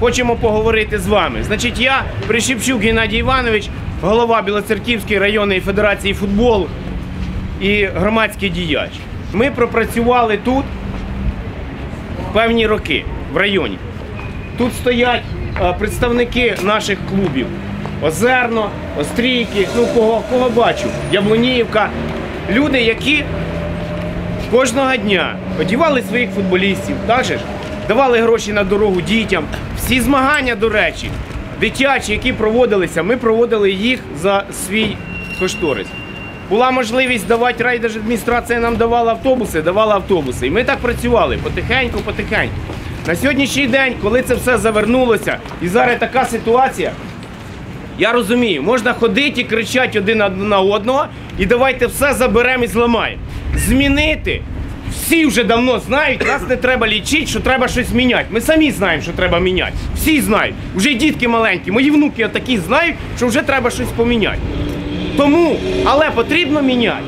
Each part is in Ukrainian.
хочемо поговорити з вами. Значить, я Прищепчук Геннадій Іванович, голова Білоцерківської районної федерації футболу і громадський діяч. Ми пропрацювали тут певні роки в районі. Тут стоять е, представники наших клубів. Озерно, Острійки, ну кого, кого бачу, Яблуніївка. Люди, які кожного дня одівали своїх футболістів, так же ж? Давали гроші на дорогу дітям. Всі змагання, до речі, дитячі, які проводилися, ми проводили їх за свій кошторис. Була можливість давати райдержадміністрація нам давала автобуси, давала автобуси. І ми так працювали потихеньку, потихеньку. На сьогоднішній день, коли це все завернулося, і зараз така ситуація, я розумію, можна ходити і кричати один на- одного, і давайте все заберемо і зламаємо. Змінити. Всі вже давно знають, нас не треба лічити, що треба щось міняти. Ми самі знаємо, що треба міняти. Всі знають. Вже й дітки маленькі, мої внуки отакі знають, що вже треба щось поміняти. Тому, але потрібно міняти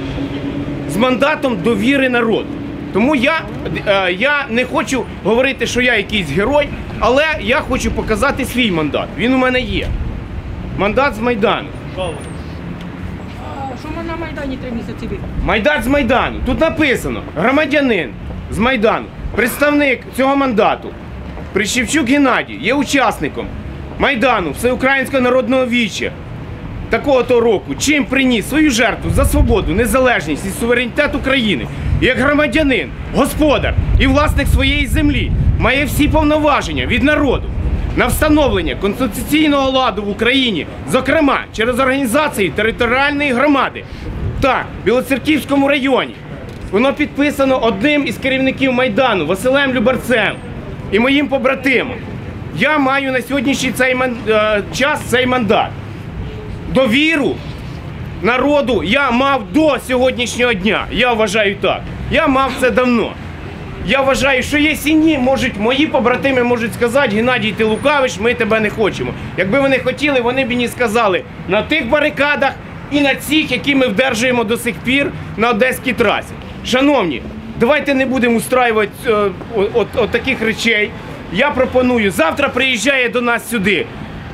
з мандатом довіри народу. Тому я, е, я не хочу говорити, що я якийсь герой, але я хочу показати свій мандат. Він у мене є. Мандат з Майдану. Майдані три місяці ви? Майдан з Майдану. Тут написано громадянин з Майдану, представник цього мандату. Прищепчук Геннадій є учасником Майдану Всеукраїнського народного віччя такого то року, чим приніс свою жертву за свободу, незалежність і суверенітет України. Як громадянин, господар і власник своєї землі має всі повноваження від народу на встановлення конституційного ладу в Україні, зокрема через організації територіальної громади та Білоцерківському районі. Воно підписано одним із керівників Майдану Василем Любарцем і моїм побратимом. Я маю на сьогоднішній цей е, час цей мандат. Довіру народу я мав до сьогоднішнього дня. Я вважаю так. Я мав це давно. Я вважаю, що є сіні, можуть мої побратими можуть сказати, Геннадій ти лукавиш, ми тебе не хочемо. Якби вони хотіли, вони б мені сказали на тих барикадах і на цих, які ми вдержуємо до сих пір на Одеській трасі. Шановні, давайте не будемо устраювати е, от, от, от таких речей. Я пропоную, завтра приїжджає до нас сюди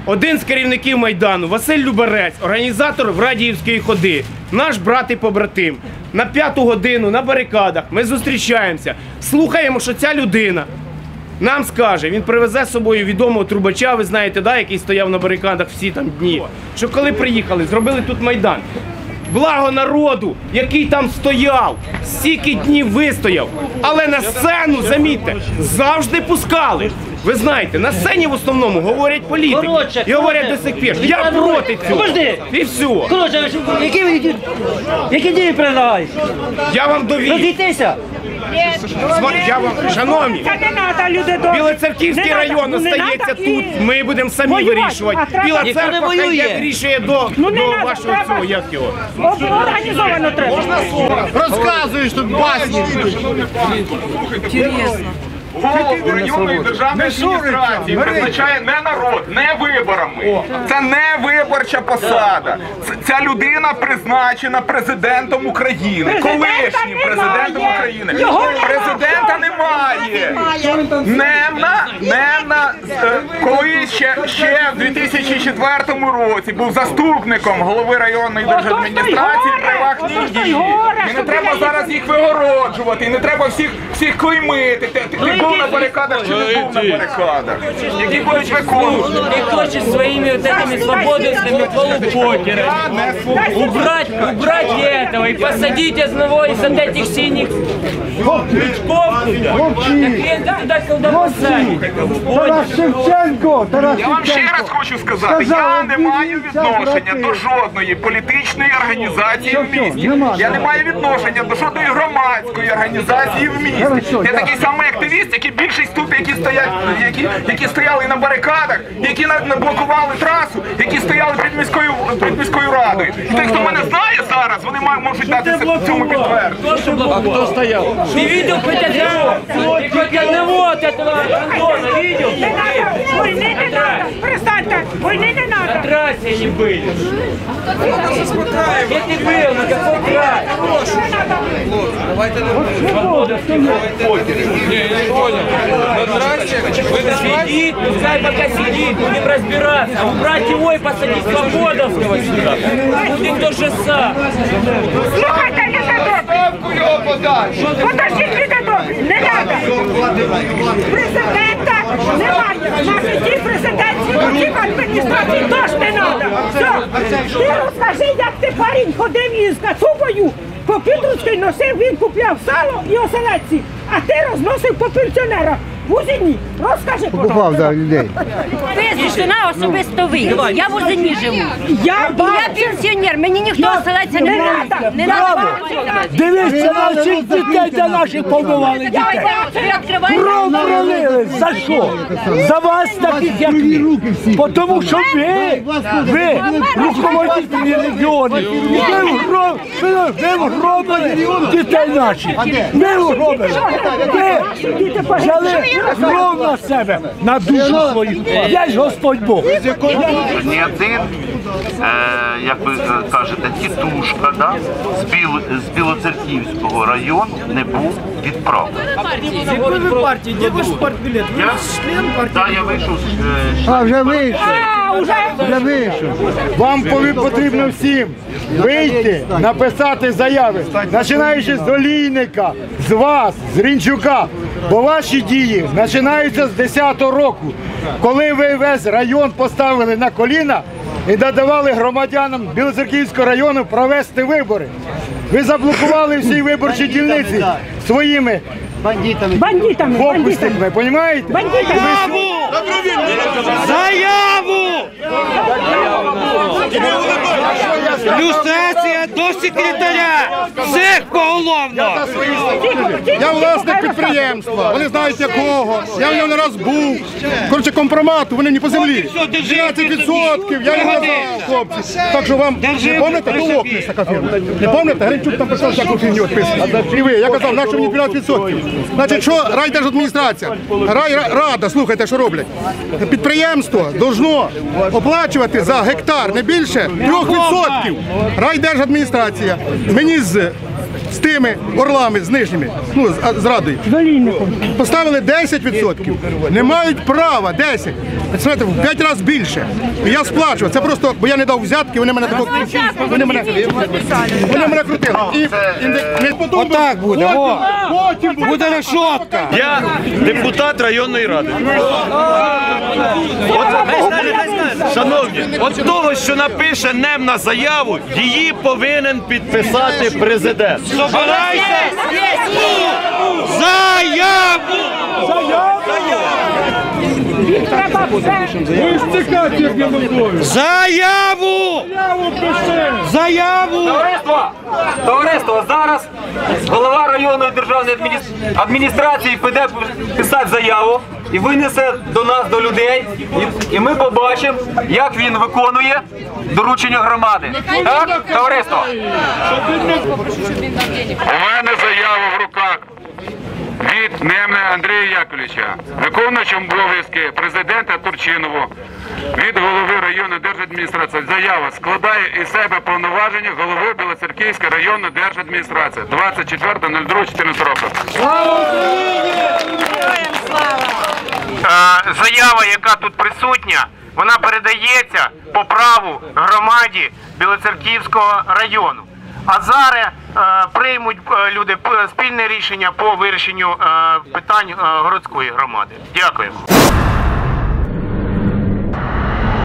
один з керівників Майдану, Василь Любарець, організатор Врадіївської ходи, наш брат і побратим. На п'яту годину на барикадах ми зустрічаємося, слухаємо, що ця людина нам скаже, він привезе з собою відомого трубача, ви знаєте, да, який стояв на барикадах всі там дні. Що коли приїхали, зробили тут майдан. Благо народу, який там стояв, стільки днів вистояв. Але на сцену, замітьте, завжди пускали. Ви знаєте, на сцені в основному говорять політики. Коротше, і говорять до сих пір. Я проти цього. Подожди. І все. Коротше, які ви які, які дії предлагаєш? Я вам довів. Розійтися? Я вам, шановні, Це не треба, люди добрі. Білоцерківський Не район надо, ну, не остається надо тут. і- Ми будемо самі воювати, вирішувати. а треба- Біла Ніхто не церква хай воює. йде вирішує до, Ну, не до надо, вашого треба- цього, як його. Організовано треба. Розказуєш тут басні. Голову районної державної адміністрації призначає не народ, не виборами. Це не виборча посада. Ця людина призначена президентом України, колишнім президентом. України. Його немає. Президента немає. Немна, Немна, е, коли ще, ще в 2004 році був заступником голови районної держадміністрації дії. горе, І не треба зараз їх вигороджувати, і не треба всіх всіх клеймити Ти, ти, ти був на барикадах чи не був на барикадах? Які будуть виконувати? Ты хочешь своими вот этими свободными полупокерами убрать, убрать этого и посадить одного из вот этих синих крючков туда. Так хрен ты туда когда посадите. Тарас Шевченко, Тарас Я вам ще раз Шевченко. хочу сказати, я не маю відношення до жодної політичної організації в місті. нема, Я не нема. маю відношення до жодної громадської організації в місті. Хорошо, Я дякую. такий самий активіст, як і більшість тут, які стоять, які, які стояли на барикадах, які на- на блокували трасу, які стояли під міською під міською радою. І той, хто мене знає зараз, вони мають можуть дати це- цьому підтвердження. А кто стоял? Ты видел хоть одного? Ты хоть одного от этого Антона видел? Не треба, війни не треба. Перестаньте, війни не На треба. трассе они были. Где ты был? На каком трассе? Свобода. Не, я не понял. На трассе Сидит, пускай пока сидит, будем разбираться. А убрать его и посадить Свободовского сюда. Будет то же самое. Слухайте, люди добрі. Подождіть, люди добрі, не треба. Президента немає. На житті президентських осіб адміністрації теж не треба. Ти розкажи, як ти парень ходив із Кацубою, по підручки носив, він купляв сало і оселедці, а ти розносив по пенсіонерах. В Розкажи, Попав до людей. Визначена особисто ви. Я в Озині живу. Я Я пенсіонер, мені ніхто оселедця не Не надо. Не Браво. Дивіться на всіх дітей та наших побивали дітей. Кров пролили. За що? За вас таких, як ви. Тому що ви, ви руководителі регіонів. Ви ви- ви дітей наших. Ви вгробили. Ви взяли кров на себе, на душу свою. Є ж Господь Бог. ні один, е, як ви кажете, тітушка да, з, Біл, з Білоцерківського району не був відправлений. Я, да, я вийшов з е, А, вже вийшов. Вже вийшов. Вам потрібно всім вийти, написати заяви, починаючи з Олійника, з вас, з Рінчука. Бо ваші дії починаються з 10-го року, коли ви весь район поставили на коліна і додавали громадянам Білоцерківського району провести вибори. Ви заблокували всі виборчі дільниці своїми Бандитами. Бандитами, бандитами. фокусниками, розумієте? Бандитами. Заяву! Люстрація до секретаря! Всіх поголовно! Я власник підприємства. Вони знають якого. Я в нього не раз був. Коротше, компромату, вони не по землі. 12%, я не казав, хлопці. Так що вам не пам'ятаєте, то лопнеться така фірма. Не пам'ятаєте? Гринчук там писав, як у фірмі відписано. І ви, я казав, на що мені 12%? Значить, що райдержадміністрація? Райрада, слухайте, що роблять. Підприємство должно оплачувати за гектар не більше 3%. Райдержадміністрація. Мені з з тими орлами, з нижніми, ну, з, з радою. Поставили 10%. Не мають права 10. Представляєте, в 5 разів більше. І я сплачував. Це просто, бо я не дав взятки, вони мене тако, вони мене, вони мене крутили. І, і не, не потім Отак буде, о. потім буде. Буде решотка! Я депутат районної ради. От, шановні, от того, що напише НЕМ на заяву, її повинен підписати президент. Собирайся! Заяву! Треба все. Заяву! Заяву! Товариство, товариство, зараз голова районної державної адміністрації піде писати заяву і винесе до нас, до людей, і, ми побачимо, як він виконує доручення громади. Так, товариство? У мене заява в руках від Немне Андрія Яковлевича, виконуючим обов'язки президента Турчинову, від голови районної держадміністрації. Заява складає із себе повноваження голови Білоцерківської районної держадміністрації 24.02.14 року. Е, Заява, яка тут присутня, вона передається по праву громаді Білоцерківського району. А зараз е, приймуть е, люди спільне рішення по вирішенню е, питань е, городської громади. Дякую.